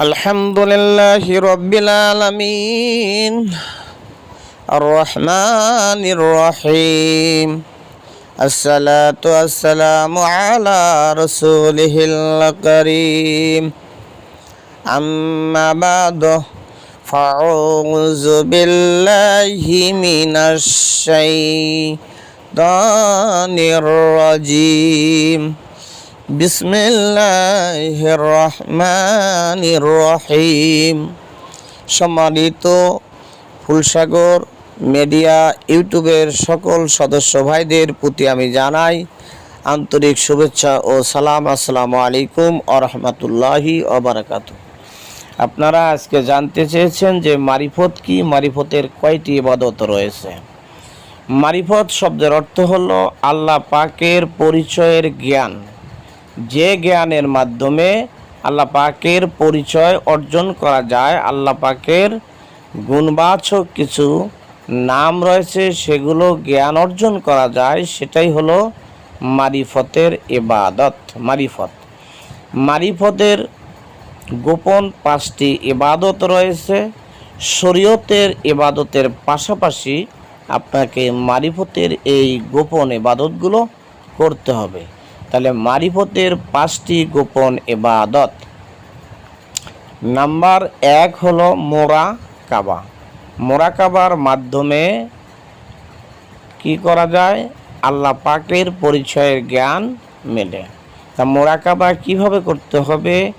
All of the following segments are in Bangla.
الحمد لله رب العالمين الرحمن الرحيم الصلاة والسلام على رسوله الكريم أما بعد فأعوذ بالله من الشيطان الرجيم بسم الله الرحمن الرحيم সম্মানিত ফুলসাগর মিডিয়া ইউটিউবের সকল সদস্য ভাইদের প্রতি আমি জানাই আন্তরিক শুভেচ্ছা ও সালাম আসসালামু আলাইকুম আ রহমতুল্লাহি অবরাকাত আপনারা আজকে জানতে চেয়েছেন যে মারিফত কি মারিফতের কয়টি ইবাদত রয়েছে মারিফত শব্দের অর্থ হলো আল্লাহ পাকের পরিচয়ের জ্ঞান যে জ্ঞানের মাধ্যমে আল্লাহ পাকের পরিচয় অর্জন করা যায়, আল্লাহ পাকের গুণবাচক কিছু নাম রয়েছে, সেগুলো জ্ঞান অর্জন করা যায়, সেটাই হলো মারিফতের এবাদত মারিফত। মারিফতের গোপন পাঁচটি এবাদত রয়েছে। শরীয়তের এবাদতের পাশাপাশি আপনাকে মারিফতের এই গোপন এবাদতগুলো করতে হবে। তাহলে মারিফতের পাঁচটি গোপন ইবাদত। নাম্বার এক হলো মোরা কাবা। মোরা কাবার মাধ্যমে কি করা যায়? আল্লাহ পাকের পরিচয়ের জ্ঞান মেলে। তা মোরাকাবা কীভাবে করতে হবে?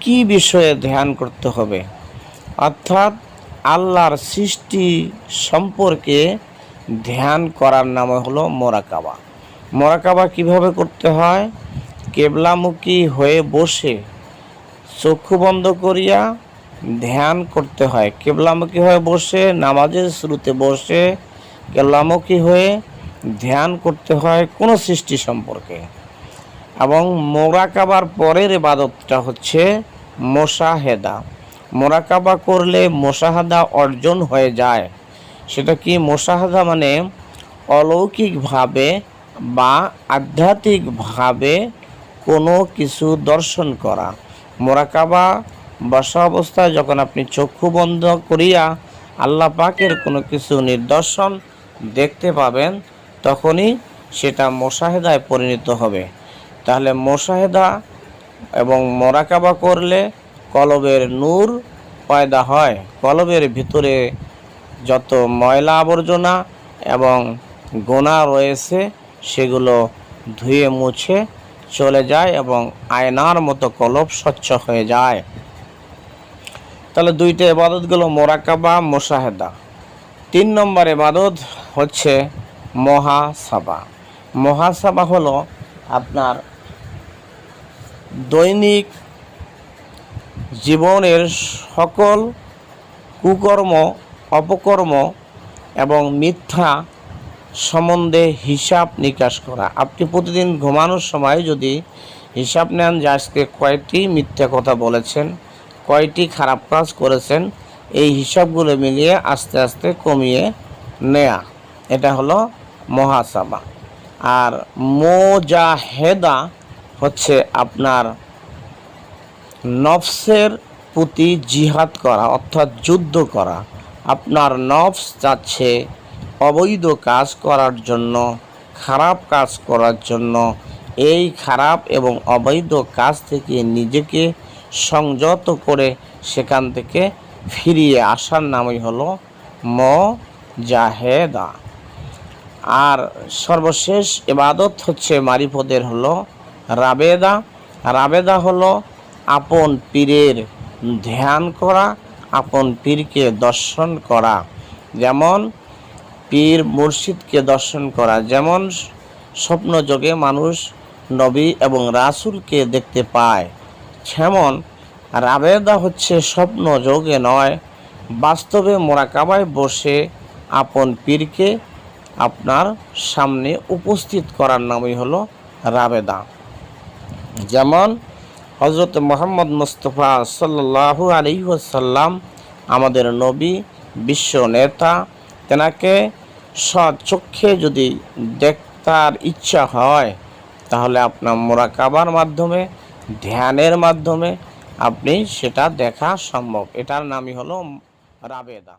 কি বিষয়ে ধ্যান করতে হবে? অর্থাৎ আল্লাহর সৃষ্টি সম্পর্কে ধ্যান করার নাম হলো মোরাকাবা মোরাকাবা কীভাবে করতে হয়? কেবলামুখী হয়ে বসে চক্ষু বন্ধ করিয়া ধ্যান করতে হয়। কেবলামুখী হয়ে বসে, নামাজের শুরুতে বসে কেবলামুখী হয়ে ধ্যান করতে হয় কোনো সৃষ্টি সম্পর্কে। এবং মোরাকাবার পরের ইবাদতটা হচ্ছে মোশাহেদা। মোরাকাবা করলে মোশাহাদা অর্জন হয়ে যায়। সেটা কি? মোশাহাদা মানে অলৌকিকভাবে বা আধ্যাত্মিকভাবে কোনো কিছু দর্শন করা। মোরাকাবা বসা অবস্থায় যখন আপনি চক্ষু বন্ধ করিয়া আল্লাহ পাকের কোনো কিছু নিদর্শন দেখতে পাবেন, তখনই সেটা মোশাহেদায় পরিণত হবে। তাহলে মোশাহেদা এবং মোরাকাবা করলে কলবের নূর পয়দা হয়। কলবের ভিতরে যত ময়লা আবর্জনা এবং গোনা রয়েছে সেগুলো ধুয়ে মুছে চলে যায় এবং আয়নার মতো কলব স্বচ্ছ হয়ে যায়। তাহলে দুইটা এবাদতগুলো মোরাকাবা, মোশাহেদা। তিন নম্বর এবাদত হচ্ছে মহাসাবা। মহাসাবা হলো আপনার দৈনিক জীবনের সকল কুকর্ম, অপকর্ম এবং মিথ্যা সম্বন্ধে হিসাব নিকাশ করা। আপনি প্রতিদিন ঘুমানোর সময় যদি হিসাব নেন যে আজকে কয়টি মিথ্যা কথা বলেছেন, কয়টি খারাপ কাজ করেছেন, এই হিসাবগুলো মিলিয়ে আস্তে আস্তে কমিয়ে নেয়া। এটা হলো মহাসাবা আর মোজাহেদা হচ্ছে আপনার নফসের প্রতি জিহাদ করা, অর্থাৎ যুদ্ধ করা। আপনার নফস যাচ্ছে অবৈধ কাজ করার জন্য, খারাপ কাজ করার জন্য। এই খারাপ এবং অবৈধ কাজ থেকে নিজেকে সংযত করে সেখান থেকে ফিরিয়ে আসার নামই হলো ম জাহেদা আর সর্বশেষ ইবাদত হচ্ছে মারিফদের হলো রাবেদা। রাবেদা হলো আপন পীরের ধ্যান করা, আপন পীরকে দর্শন করা। যেমন পীর মুর্শিদকে দর্শন করা। যেমন স্বপ্নযোগে মানুষ নবী এবং রাসূলকে দেখতে পায় যেমন রাবেদা হচ্ছে স্বপ্ন যোগে নয়, বাস্তবে মোরাকাবায় বসে আপন পীরকে আপনার সামনে উপস্থিত করার নামই হলো রাবেদা। যেমন হজরত মোহাম্মদ মুস্তফা সাল্লাহু আলিহাসাল্লাম আমাদের নবী, বিশ্ব নেতা, তেনাকে সচক্ষে যদি দেখতার ইচ্ছা হয়, তাহলে আপনার মোরাকাবার মাধ্যমে, ধ্যানের মাধ্যমে আপনি সেটা দেখা সম্ভব। এটার নামই হলো রাবেদা।